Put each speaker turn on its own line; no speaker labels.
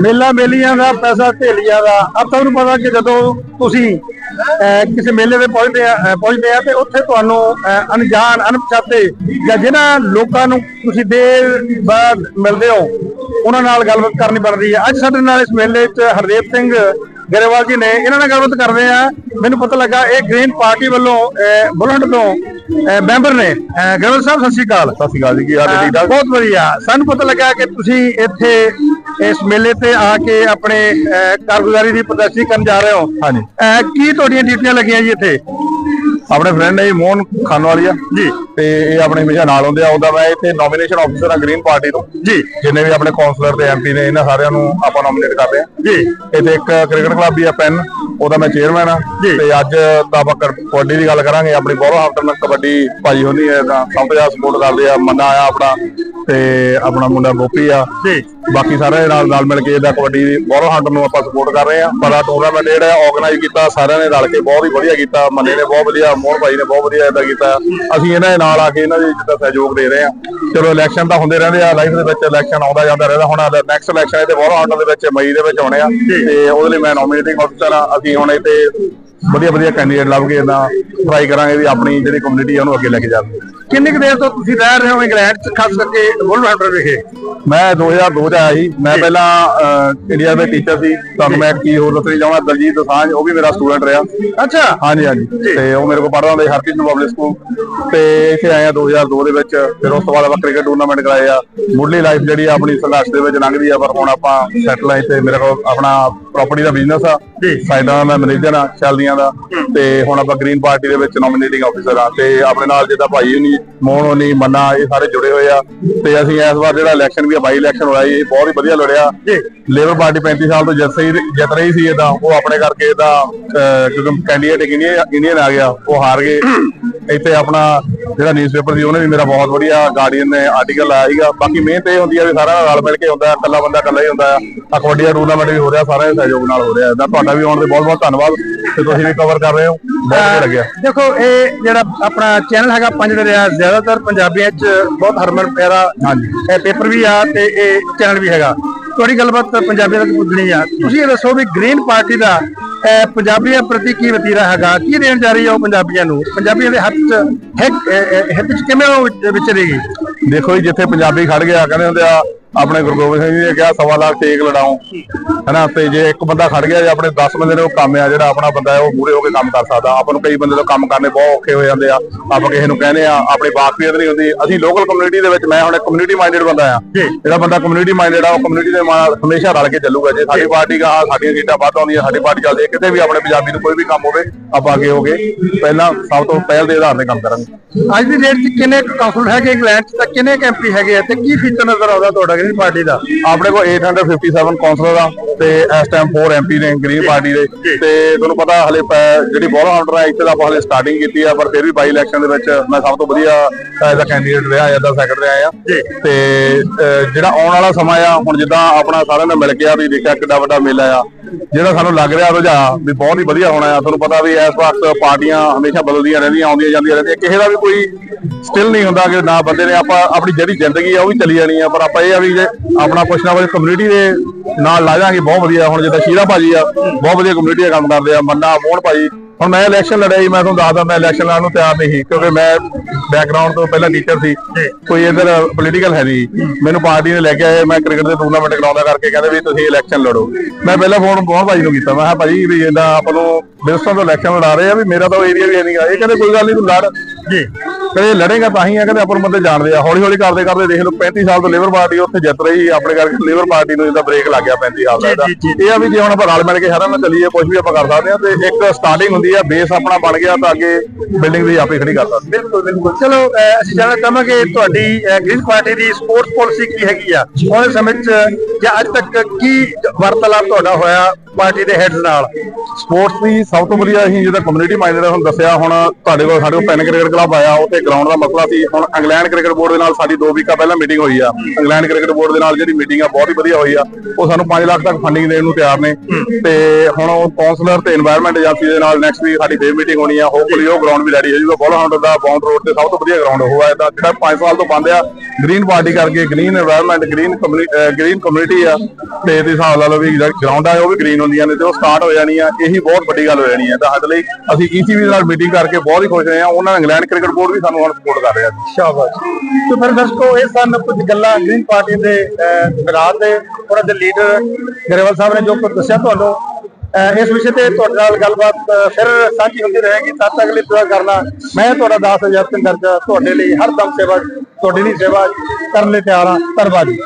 ਮੇਲਾ ਮੇਲੀਆਂ ਦਾ ਪੈਸਾ ਢੇਲੀਆਂ ਦਾ। ਆਪ ਸਭ ਨੂੰ ਪਤਾ ਕਿ ਜਦੋਂ ਤੁਸੀਂ ਕਿਸੇ ਮੇਲੇ ਤੇ ਪਹੁੰਚਦੇ ਆ ਪਹੁੰਚਦੇ ਆ ਤੇ ਉੱਥੇ ਤੁਹਾਨੂੰ ਅਣਜਾਣ ਅਣਪਛਾਤੇ ਜਾਂ ਜਿਨ੍ਹਾਂ ਲੋਕਾਂ ਨੂੰ ਤੁਸੀਂ ਦੇਰ ਬਾਅਦ ਮਿਲਦੇ ਹੋ ਉਹਨਾਂ ਨਾਲ ਗੱਲਬਾਤ ਕਰਨੀ ਬਣਦੀ ਹੈ। ਅੱਜ ਸਾਡੇ ਨਾਲ ਇਸ ਮੇਲੇ 'ਚ ਹਰਦੇਵ ਸਿੰਘ ਗਰੇਵਾਲ ਜੀ ਨੇ। ਇਹਨਾਂ ਨਾਲ ਗੱਲਬਾਤ ਕਰਦੇ ਆ। ਮੈਨੂੰ ਪਤਾ ਲੱਗਾ ਇਹ ਗ੍ਰੀਨ ਪਾਰਟੀ ਵੱਲੋਂ ਅਹ, ਬੁਲਹਟ ਤੋਂ ਮੈਂਬਰ ਨੇ ਗਰੇਵਾਲ ਸਾਹਿਬ ਸਤਿ ਸ਼੍ਰੀ ਅਕਾਲ।
ਸਤਿ ਸ਼੍ਰੀ ਅਕਾਲ ਜੀ ਕੀ ਹਾਲ ਹੈ ਠੀਕ ਠਾਕ?
ਬਹੁਤ ਵਧੀਆ। ਸਾਨੂੰ ਪਤਾ ਲੱਗਾ ਕਿ ਤੁਸੀਂ ਇੱਥੇ ਇਸ ਮੇਲੇ ਤੇ ਆ ਕੇ ਆਪਣੇ ਕਾਰਗੁਜ਼ਾਰੀ ਦੀ ਪ੍ਰਦਰਸ਼ਨੀ ਕਰਨ ਜਾ ਰਹੇ ਹੋ।
ਹਾਂਜੀ।
ਕੀ ਤੁਹਾਡੀਆਂ ਡਿਊਟੀਆਂ ਲੱਗੀਆਂ ਜੀ ਇੱਥੇ?
ਆਪਣੇ ਫਰੈਂਡ ਜੀ ਮੋਹਨ ਖਾਨਵਾਲੀਆ।
ਜੀ।
ਤੇ ਇਹ ਆਪਣੇ ਹਮੇਸ਼ਾ ਨਾਲ ਹੁੰਦੇ ਆ ਉਹਦਾ ਮੈਂ ਇੱਥੇ ਨੋਮੀਨੇਸ਼ਨ ਆਫੀਸਰ ਆ ਗ੍ਰੀਨ ਪਾਰਟੀ ਤੋਂ।
ਜੀ।
ਜਿੰਨੇ ਵੀ ਆਪਣੇ ਕਾਉਂਸਲਰ ਤੇ ਐਮਪੀ ਨੇ ਇਹਨਾਂ ਸਾਰਿਆਂ ਨੂੰ ਆਪਾਂ ਨੋਮੀਨੇਟ ਕਰਦੇ ਆ।
ਜੀ।
ਇੱਥੇ ਇੱਕ ਕ੍ਰਿਕਟ ਕਲੱਬ ਵੀ ਆ ਪੈਨ ਉਹਦਾ ਮੈਂ ਚੇਅਰਮੈਨ ਆ। ਤੇ ਅੱਜ ਤਾਂ ਆਪਾਂ ਕਬੱਡੀ ਦੀ ਗੱਲ ਕਰਾਂਗੇ। ਆਪਣੀ ਬੋਰੋ ਹਾਫਟਨ ਕਬੱਡੀ ਭਾਈ ਹੁੰਦੀ ਹੈ। ਤਾਂ ਸਭ ਤੋਂ ਜ਼ਿਆਦਾ ਸਪੋਰਟ ਕਰਦੇ ਆ ਮੰਨਾ ਆ ਆਪਣਾ। ਤੇ ਆਪਣਾ ਮੁੰਡਾ ਗੋਪੀ ਆ।
ਜੀ।
ਬਾਕੀ ਸਾਰੇ ਨਾਲ ਨਾਲ ਮਿਲ ਕੇ ਇਹਦਾ ਕਬੱਡੀ ਦੀ ਬੋਰੋ ਹੰਟ ਨੂੰ ਆਪਾਂ ਸਪੋਰਟ ਕਰ ਰਹੇ ਆ। ਬੜਾ ਟੂਰਨਾਮੈਂਟ ਜਿਹੜਾ ਆਰਗੇਨਾਈਜ਼ ਕੀਤਾ। ਸਾਰਿਆਂ ਨੇ ਰਲ ਕੇ ਬਹੁਤ ਹੀ ਵਧੀਆ ਕੀਤਾ। ਮੰਨੇ ਨੇ ਬਹੁਤ ਵਧੀਆ ਮੋਹਨ ਭਾਈ ਨੇ ਬਹੁਤ ਵਧੀਆ ਇਹਦਾ ਕੀਤਾ। ਅਸੀਂ ਇਹਨਾਂ ਦੇ ਨਾਲ ਆ ਕੇ ਇਹਨਾਂ ਦੀ ਜਿੱਦਾਂ ਸਹਿਯੋਗ ਦੇ ਰਹੇ ਆ। ਚਲੋ ਇਲੈਕਸ਼ਨ ਤਾਂ ਹੁੰਦੇ ਰਹਿੰਦੇ ਆ। ਲਾਈਫ ਦੇ ਵਿੱਚ ਇਲੈਕਸ਼ਨ ਆਉਂਦਾ ਜਾਂਦਾ ਰਹਿੰਦਾ। ਹੁਣ ਨੈਕਸਟ ਇਲੈਕਸ਼ਨ ਇਹਦੇ ਬੋਰੋ ਹੰਟ ਦੇ ਵਿੱਚ ਮਈ ਦੇ ਵਿੱਚ ਆਉਣੇ ਆ। ਤੇ ਉਹਦੇ ਲਈ ਮੈਂ ਨੋਮੀਨੇਟਿੰਗ ਆਫੀਸਰ ਆ। ਅਸੀਂ ਹੁਣ ਇੱਥੇ ਵਧੀਆ ਵਧੀਆ ਕੈਂਡੀਡੇਟ ਲੱਭ ਕੇ ਇਹਦਾ ਟਰਾਈ ਕਰਾਂਗੇ ਵੀ ਆਪਣੀ ਜਿਹੜੀ ਕਮਿਊਨਿਟੀ ਆ ਉਹਨੂੰ ਅੱਗੇ ਲੈ ਕੇ ਜਾਵੇ।
ਕਿੰਨੀ ਕੁ ਦੇਰ ਤੋਂ ਤੁਸੀਂ ਰਹਿ ਰਹੇ ਹੋ ਇੰਗਲੈਂਡ 'ਚ ਖਾਸ ਕਰਕੇ ਵੁਲਵਰਹੈਂਪਟਨ ਵਿਖੇ?
ਮੈਂ 2002 ਚ ਆਇਆ ਸੀ। ਮੈਂ ਪਹਿਲਾਂ ਇੰਡੀਆ ਦੇ ਟੀਚਰ ਸੀ। ਤੁਹਾਨੂੰ ਮੈਂ ਕੀ ਹੋਰ ਦੱਸਣੀ ਚਾਹੁੰਦਾ ਦਲਜੀਤ ਦੋਸਾਂਝ ਉਹ ਵੀ ਮੇਰਾ ਸਟੂਡੈਂਟ ਰਿਹਾ।
ਅੱਛਾ।
ਹਾਂਜੀ ਹਾਂਜੀ। ਤੇ ਉਹ ਮੇਰੇ ਕੋਲ ਪੜ੍ਹਦਾ ਹੁੰਦਾ ਸੀ ਹਰਕ੍ਰਿਸ਼ਨ ਪਬਲਿਕ ਸਕੂਲ ਤੇ ਇੱਥੇ ਆਇਆ 2002 ਦੇ ਵਿੱਚ। ਫਿਰ ਉਸ ਤੋਂ ਬਾਅਦ ਆਪਾਂ ਕ੍ਰਿਕਟ ਟੂਰਨਾਮੈਂਟ ਕਰਾਏ ਆ। ਮੁੱਢਲੀ ਲਾਈਫ ਜਿਹੜੀ ਆਪਣੀ ਸੰਘਰਸ਼ ਦੇ ਵਿੱਚ ਲੰਘਦੀ ਆ ਪਰ ਹੁਣ ਆਪਾਂ ਸੈਟਲ ਆ ਇੱਥੇ। ਮੇਰੇ ਕੋਲ ਆਪਣਾ ਪ੍ਰਾਪਰਟੀ ਦਾ ਬਿਜ਼ਨਸ ਆ ਸਾਈਡਾਂ ਦਾ ਮੈਂ ਮੈਨੇਜਰ ਆ ਚੱਲਦੀਆਂ ਦਾ। ਤੇ ਹੁਣ ਆਪਾਂ ਗ੍ਰੀਨ ਪਾਰਟੀ ਦੇ ਵਿੱਚ ਨੋਮੀਨੇਟਿੰਗ ਆਫੀਸਰ ਆ। ਤੇ ਆਪਣੇ ਨਾਲ ਜਿੱਦਾਂ ਭਾਈ ਹੁਣੀ ਮੋਹਨ ਹੁਣੀ ਮੰਨਾ ਇਹ ਸਾਰੇ ਜੁੜੇ ਹੋਏ ਆ। ਤੇ ਅਸੀਂ ਇਸ ਵਾਰ ਜਿਹੜਾ ਇਲੈਕਸ਼ਨ ਵੀ ਆ ਬਾਈ ਇਲੈਕਸ਼ਨ ਹੋਇਆ ਇਹ ਬਹੁਤ ਹੀ ਵਧੀਆ ਲੜਿਆ। ਲੇਬਰ ਪਾਰਟੀ 35 ਸਾਲ ਤੋਂ ਜਿੱਤ ਰਹੀ ਜਿੱਤ ਰਹੀ ਸੀ ਇਹਦਾ। ਉਹ ਆਪਣੇ ਕਰਕੇ ਇਹਦਾ ਕਿਉਂਕਿ ਕੈਂਡੀਡੇਟ ਇੰਡੀਅਨ ਆ ਗਿਆ ਉਹ ਹਾਰ ਗਏ। ਇੱਥੇ ਆਪਣਾ ਜਿਹੜਾ ਨਿਊਜ਼ਪੇਪਰ ਸੀ ਉਹਨੇ ਵੀ ਮੇਰਾ ਬਹੁਤ ਵਧੀਆ ਗਾਰਡੀਅਨ ਨੇ ਆਰਟੀਕਲ ਆਇਆ ਸੀਗਾ। ਬਾਕੀ ਮਿਹਨਤ ਇਹ ਹੁੰਦੀ ਆ ਵੀ ਸਾਰਾ ਰਲ ਮਿਲ ਕੇ ਹੁੰਦਾ ਇਕੱਲਾ ਬੰਦਾ ਇਕੱਲਾ ਹੀ ਹੁੰਦਾ ਆ। ਕਬੱਡੀ ਦਾ ਟੂਰਨਾਮੈਂਟ ਵੀ ਹੋ ਰਿਹਾ ਸਾਰਿਆਂ ਦੇ ਸਹਿਯੋਗ ਨਾਲ ਹੋ ਰਿਹਾ। ਇਹਦਾ ਤੁਹਾਡਾ ਵੀ ਆਉਣ ਦੇ ਬਹੁਤ ਬਹੁਤ ਧੰਨਵਾਦ ਤੇ ਤੁਸੀਂ ਵੀ ਕਵਰ ਕਰ ਰਹੇ ਹੋ। ਬਹੁਤ ਵਧੀਆ ਲੱਗਿਆ।
ਦੇਖੋ ਇਹ ਜਿਹੜਾ ਆਪਣਾ ਚੈਨਲ ਹੈਗਾ ਪੰਜ ਦਰਿਆ ਜ਼ਿਆਦਾਤਰ ਪੰਜਾਬੀਆਂ 'ਚ ਬਹੁਤ ਹਰਮਨ ਪਿਆਰਾ
ਹਾਂਜੀ।
ਇਹ ਪੇਪਰ ਵੀ ਆ ਤੇ ਇਹ ਚੈਨਲ ਵੀ ਹੈਗਾ। ਤੁਹਾਡੀ ਗੱਲਬਾਤ ਪੰਜਾਬੀਆਂ ਤੱਕ ਪੁੱਜਣੀ ਆ। ਤੁਸੀਂ ਇਹ ਦੱਸੋ ਵੀ ਗ੍ਰੀਨ ਪਾਰਟੀ ਦਾ ਅਹ, ਪੰਜਾਬੀਆਂ ਪ੍ਰਤੀ ਕੀ ਵਤੀਰਾ ਹੈਗਾ? ਕੀ ਦੇਣ ਜਾ ਰਹੀ ਹੈ ਉਹ ਪੰਜਾਬੀਆਂ ਨੂੰ? ਪੰਜਾਬੀਆਂ ਦੇ ਹੱਥ 'ਚ ਹਿੱਕ ਅਹ, ਅਹ, ਹਿੱਤ 'ਚ ਕਿਵੇਂ ਉਹ ਵਿਚਰੇਗੀ
ਦੇਖੋ ਜੀ ਜਿੱਥੇ ਪੰਜਾਬੀ ਖੜ ਗਿਆ ਕਹਿੰਦੇ ਹੁੰਦੇ ਆ ਆਪਣੇ ਗੁਰੂ ਗੋਬਿੰਦ ਸਿੰਘ ਜੀ ਨੇ ਕਿਹਾ ਸਵਾ ਲੱਖ ਟੇਕ ਲੜਾਓ ਹੈਨਾ ਤੇ ਜੇ ਇੱਕ ਬੰਦਾ ਖੜ ਗਿਆ ਜੇ ਆਪਣੇ 10 ਬੰਦੇ ਨੇ ਉਹ ਕੰਮ ਆ ਜਿਹੜਾ ਆਪਣਾ ਬੰਦਾ ਹੈ ਉਹ ਮੂਰੇ ਹੋ ਕੇ ਕੰਮ ਕਰ ਸਕਦਾ। ਆਪਾਂ ਨੂੰ ਕਈ ਬੰਦੇ ਤੋਂ ਕੰਮ ਕਰਨੇ ਬਹੁਤ ਔਖੇ ਹੋ ਜਾਂਦੇ ਆ। ਆਪਾਂ ਕਿਸੇ ਨੂੰ ਕਹਿੰਦੇ ਆ ਆਪਣੀ ਵਾਕਫੀਅਤ ਨਹੀਂ ਹੁੰਦੀ। ਅਸੀਂ ਲੋਕਲ ਕਮਿਊਨਿਟੀ ਦੇ ਵਿੱਚ ਮੈਂ ਹੁਣ ਕਮਿਊਨਿਟੀ ਮਾਈਂਡਡ ਬੰਦਾ ਆ। ਜਿਹੜਾ ਬੰਦਾ ਕਮਿਊਨਿਟੀ ਮਾਈਂਡਡ ਆ ਉਹ ਕਮਿਊਨਿਟੀ ਦੇ ਨਾਲ ਹਮੇਸ਼ਾ ਰਲ ਕੇ ਚੱਲੂਗਾ। ਜੇ ਸਾਡੀ ਪਾਰਟੀ ਦਾ ਸਾਡੀਆਂ ਸੀਟਾਂ ਵੱਧ ਆਉਂਦੀਆਂ ਸਾਡੀ ਪਾਰਟੀ ਚੱਲਦੀ ਹੈ ਕਿਤੇ ਵੀ ਆਪਣੇ ਪੰਜਾਬੀ ਨੂੰ ਕੋਈ ਵੀ ਕੰਮ ਹੋਵੇ ਆਪਾਂ ਅੱਗੇ ਹੋਗੇ ਪਹਿਲਾਂ ਸਭ ਤੋਂ ਪਹਿਲ ਦੇ ਆਧਾਰ ਤੇ ਕੰਮ ਕਰਾਂਗੇ।
ਅੱਜ ਦੀ ਡੇਟ 'ਚ ਕਿੰਨੇ ਕਾਉਂਸਲਰ ਹੈਗੇ ਇੰਗਲੈਂਡ 'ਚ ਤਾਂ ਕਿੰਨੇ ਐਮਪੀ ਹੈਗੇ ਆ? ਤੇ ਕੀ ਫੀਚਰ ਨਜ਼ਰ ਆਉਂਦਾ ਤੁਹਾਡਾ? ਗ੍ਰੀਨ ਪਾਰਟੀ ਦਾ।
ਆਪਣੇ ਕੋਲ 857 ਕਾਉਂਸਲਰ ਆ ਤੇ ਇਸ ਟਾਈਮ 4 ਐਮਪੀ ਨੇ ਗ੍ਰੀਨ ਪਾਰਟੀ ਦੇ। ਤੇ ਤੁਹਾਨੂੰ ਪਤਾ ਹਲੇ ਜਿਹੜੀ ਬੋਲ ਹਾਊਂਡਰ ਹੈ ਇੱਥੇ ਦਾ ਆਪਾਂ ਹਲੇ ਸਟਾਰਟਿੰਗ ਕੀਤੀ ਆ ਪਰ ਫਿਰ ਵੀ ਬਾਈ ਇਲੈਕਸ਼ਨ ਦੇ ਵਿੱਚ ਮੈਂ ਸਭ ਤੋਂ ਵਧੀਆ ਐਜ਼ ਅ ਕੈਂਡੀਡੇਟ ਰਿਹਾ ਐਜ਼ ਅ ਸੈਕਟਰੀ ਆਇਆ ਤੇ ਅਹ, ਜਿਹੜਾ ਆਉਣ ਵਾਲਾ ਸਮਾਂ ਆ ਹੁਣ ਜਿੱਦਾਂ ਆਪਣਾ ਸਾਰਿਆਂ ਨੇ ਮਿਲ ਕੇ ਆ ਵੀ ਦੇਖਿਆ ਕਿੱਡਾ ਵੱਡਾ ਮੇਲਾ ਆ। ਜਿਹੜਾ ਸਾਨੂੰ ਲੱਗ ਰਿਹਾ ਰੁਝਾਨ ਵੀ ਬਹੁਤ ਹੀ ਵਧੀਆ ਹੋਣਾ ਆ। ਤੁਹਾਨੂੰ ਪਤਾ ਵੀ ਇਸ ਵਕਤ ਪਾਰਟੀਆਂ ਹਮੇਸ਼ਾ ਬਦਲਦੀਆਂ ਰਹਿੰਦੀਆਂ, ਆਉਂਦੀਆਂ ਜਾਂਦੀਆਂ ਰਹਿੰਦੀਆਂ। ਕਿਸੇ ਦਾ ਵੀ ਕੋਈ ਸਟਿਲ ਨਹੀਂ ਹੁੰਦਾ ਕਿ ਨਾ ਬੰਦੇ ਨੇ ਆਪਾਂ ਆਪਣੀ ਜਿਹੜੀ ਜ਼ਿੰਦਗੀ ਆ ਉਹ ਵੀ ਚਲੀ ਜਾਣੀ ਆ। ਪਰ ਆਪਾਂ ਇਹ ਆ ਵੀ ਜੇ ਆਪਣਾ ਕੁਛ ਨਾ ਕੁਛ ਕਮਿਊਨਿਟੀ ਦੇ ਨਾਲ ਲਾ ਜਾਾਂਗੇ ਬਹੁਤ ਵਧੀਆ। ਹੁਣ ਜਿੱਦਾਂ ਸ਼ੀਰਾ ਭਾਜੀ ਆ, ਬਹੁਤ ਵਧੀਆ ਕਮਿਊਨਿਟੀ ਦਾ ਕੰਮ ਕਰਦੇ ਆ। ਮੰਨਾ ਮੋਹਨ ਭਾਜੀ ਹੁਣ ਮੈਂ ਇਲੈਕਸ਼ਨ ਲੜਿਆ ਜੀ ਮੈਂ ਤੁਹਾਨੂੰ ਦੱਸਦਾ, ਮੈਂ ਇਲੈਕਸ਼ਨ ਲੜਨ ਨੂੰ ਤਿਆਰ ਨਹੀਂ ਸੀ, ਕਿਉਂਕਿ ਮੈਂ ਬੈਕਗ੍ਰਾਉਂਡ ਤੋਂ ਪਹਿਲਾਂ ਟੀਚਰ ਸੀ, ਕੋਈ ਇਧਰ ਪੋਲੀਟੀਕਲ ਹੈ ਨਹੀਂ ਮੈਨੂੰ ਪਾਰਟੀ ਨੇ ਲੈ ਕੇ ਆਏ, ਮੈਂ ਕ੍ਰਿਕਟ ਦੇ ਟੂਰਨਾਮੈਂਟ ਕਰਾਉਂਦਾ ਕਰਕੇ ਕਹਿੰਦੇ ਵੀ ਤੁਸੀਂ ਇਲੈਕਸ਼ਨ ਲੜੋ। ਮੈਂ ਪਹਿਲਾਂ ਫੋਨ ਮੋਹਨ ਭਾਜੀ ਨੂੰ ਕੀਤਾ, ਮੈਂ ਕਿਹਾ ਭਾਜੀ ਵੀ ਇਹਦਾ ਆਪਾਂ ਨੂੰ ਬਿਲਸਟਨ ਤੋਂ ਇਲੈਕਸ਼ਨ ਲੜਾ ਰਹੇ ਆ, ਵੀ ਮੇਰਾ ਤਾਂ ਏਰੀਆ ਵੀ ਨਹੀਂ ਆ ਇਹ ਕਹਿੰਦੇ ਕੋਈ ਗੱਲ ਨਹੀਂ ਤੂੰ ਲੜ।
ਜੀ।
ਕਹਿੰਦੇ ਲੜੇਗਾ ਤਾਂ ਹੀ ਆ ਕਹਿੰਦੇ ਆਪਾਂ ਨੂੰ ਬੰਦੇ ਜਾਣਦੇ ਆ। ਹੌਲੀ ਹੌਲੀ ਕਰਦੇ ਕਰਦੇ ਦੇਖ ਲਓ 35 ਸਾਲ ਤੋਂ ਲੇਬਰ ਪਾਰਟੀ ਉੱਥੇ ਜਿੱਤ ਰਹੀ ਆਪਣੇ ਕਰਕੇ ਲੇਬਰ ਪਾਰਟੀ ਨੂੰ ਇਹਦਾ ਬ੍ਰੇਕ ਲੱਗ ਗਿਆ 35 ਸਾਲ ਦਾ ਇਹਦਾ। ਇਹ ਆ ਵੀ ਜੇ ਹੁਣ ਆਪਾਂ ਰਲ ਮਿਲ ਕੇ ਸਾਰਿਆਂ ਨਾਲ ਚੱਲੀਏ ਕੁਝ ਵੀ ਆਪਾਂ ਕਰ ਸਕਦੇ ਆ ਤੇ ਇੱਕ ਸਟਾਰਟਿੰਗ ਹੁੰਦੀ ਆ ਬੇਸ ਆਪਣਾ ਬਣ ਗਿਆ ਤਾਂ ਅੱਗੇ ਬਿਲਡਿੰਗ ਦੀ ਆਪੇ ਖੜੀ ਕਰ ਸਕਦੇ।
ਬਿਲਕੁਲ ਬਿਲਕੁਲ। ਚਲੋ ਅਸੀਂ ਜਾਣਨਾ ਚਾਹਾਂਗੇ ਤੁਹਾਡੀ ਗ੍ਰੀਨ ਪਾਰਟੀ ਦੀ ਸਪੋਰਟਸ ਪਾਲਿਸੀ ਕੀ ਹੈਗੀ ਆ? ਉਹਦੇ ਸਮੇਂ 'ਚ ਜਾਂ ਅੱਜ ਤੱਕ ਕੀ ਵਾਰਤਾਲਾਪ ਤੁਹਾਡਾ ਹੋਇਆ? ਪਾਰਟੀ ਦੇ ਹੈਡਸ ਨਾਲ।
ਸਪੋਰਟਸ ਦੀ ਸਭ ਤੋਂ ਵਧੀਆ ਅਸੀਂ ਜਿਹਦਾ ਕਮਿਊਨਿਟੀ ਮਾਈਂਡ ਦਾ ਹੁਣ ਦੱਸਿਆ, ਹੁਣ ਤੁਹਾਡੇ ਕੋਲ ਸਾਡੇ ਕੋਲ ਪੈਨ ਕ੍ਰਿਕਟ ਕਲੱਬ ਆਇਆ ਉੱਥੇ ਗਰਾਊਂਡ ਦਾ ਮਸਲਾ ਸੀ। ਹੁਣ ਇੰਗਲੈਂਡ ਕ੍ਰਿਕਟ ਬੋਰਡ ਦੇ ਨਾਲ ਸਾਡੀ 2 ਵੀਕਾਂ ਪਹਿਲਾਂ ਮੀਟਿੰਗ ਹੋਈ ਆ। ਇੰਗਲੈਂਡ ਕ੍ਰਿਕਟ ਬੋਰਡ ਦੇ ਨਾਲ ਜਿਹੜੀ ਮੀਟਿੰਗ ਆ, ਬਹੁਤ ਹੀ ਵਧੀਆ ਹੋਈ ਆ। ਉਹ ਸਾਨੂੰ 5 ਲੱਖ ਤੱਕ ਫੰਡਿੰਗ ਦੇਣ ਨੂੰ ਤਿਆਰ ਨੇ। ਤੇ ਹੁਣ ਉਹ ਕਾਉਂਸਲਰ ਤੇ এনवायरमेंट ਏਜੰਸੀ ਦੇ ਨਾਲ ਨੈਕਸਟ ਵੀਕ ਸਾਡੀ ਫੇਰ ਮੀਟਿੰਗ ਹੋਣੀ ਆ। ਹੋਪਫੁਲੀ ਉਹ ਗਰਾਊਂਡ ਵੀ ਰੈਡੀ ਹੋ ਜੂਗਾ ਬੋਲ ਹੰਡਰ ਦਾ ਬਾਉਂਡ ਰੋਡ ਤੇ ਸਭ ਤੋਂ ਵਧੀਆ ਗਰਾਊਂਡ ਹੋਇਆ ਇਹਦਾ। ਜਿਹੜਾ 5 ਸਾਲ ਤੋਂ ਬੰਦ ਆ ਗ੍ਰੀਨ ਪਾਰਟੀ ਕਰਕੇ green environment green community green community ਆ। ਤੇ ਇਹਦੇ ਹਿਸਾਬ ਨਾਲ ਵੀ ਜਿਹੜਾ ਗਰਾਊਂਡ ਆ, ਉਹ ਵੀ ਗ੍ਰੀਨ ਹੁੰਦੀਆਂ ਨੇ ਤੇ ਉਹ ਸਟਾਰਟ ਹੋ ਜਾਣੀ ਇਹੀ ਬਹੁਤ ਵੱਡੀ ਗੱਲ ਹੋ ਜਾਣੀ ਆ। ਤਾਂ ਸਾਡੇ ਲਈ ਅਸੀਂ ਈਸੀਬੀ ਨਾਲ ਮੀਟਿੰਗ ਕਰਕੇ ਬਹੁਤ ਹੀ ਖੁਸ਼ ਹੋਏ ਆ ਉਹਨਾਂ ਇੰਗਲੈਂਡ ਕ੍ਰਿਕਟ ਬੋਰਡ ਵੀ ਸਾਨੂੰ ਹੁਣ ਸਪੋਰਟ ਕਰ ਰਿਹਾ
ਸ਼ਾਬਾਸ਼। ਤੇ ਫਿਰ ਦਰਸ਼ਕੋ, ਇਹ ਸਨ ਕੁਝ ਗੱਲਾਂ ਗ੍ਰੀਨ ਪਾਰਟੀ ਦੇ ਵਿਰਾਜ ਦੇ। ਉਹਨਾਂ ਦੇ ਲੀਡਰ ਗਰੇਵਾਲ ਸਾਹਿਬ ਨੇ ਜੋ ਕੁਝ ਦੱਸਿਆ ਤੁਹਾਨੂੰ। ਇਸ ਵਿਸ਼ੇ ਤੇ ਤੁਹਾਡੇ ਨਾਲ ਗੱਲਬਾਤ ਫਿਰ ਸਾਂਝੀ ਹੁੰਦੀ ਰਹੇਗੀ। ਤਦ ਤੱਕ ਲਈ ਦੁਆ ਕਰਨਾ। ਮੈਂ ਤੁਹਾਡਾ ਦਾਸ ਅਜੈਬ ਸਿੰਘ ਗਰਜਾ ਤੁਹਾਡੇ ਲਈ ਹਰ ਦਮ ਸੇਵਾ, ਤੁਹਾਡੇ ਲਈ ਸੇਵਾ ਕਰਨ ਲਈ ਤਿਆਰ ਹਾਂ। ਧੰਨਵਾਦ ਜੀ।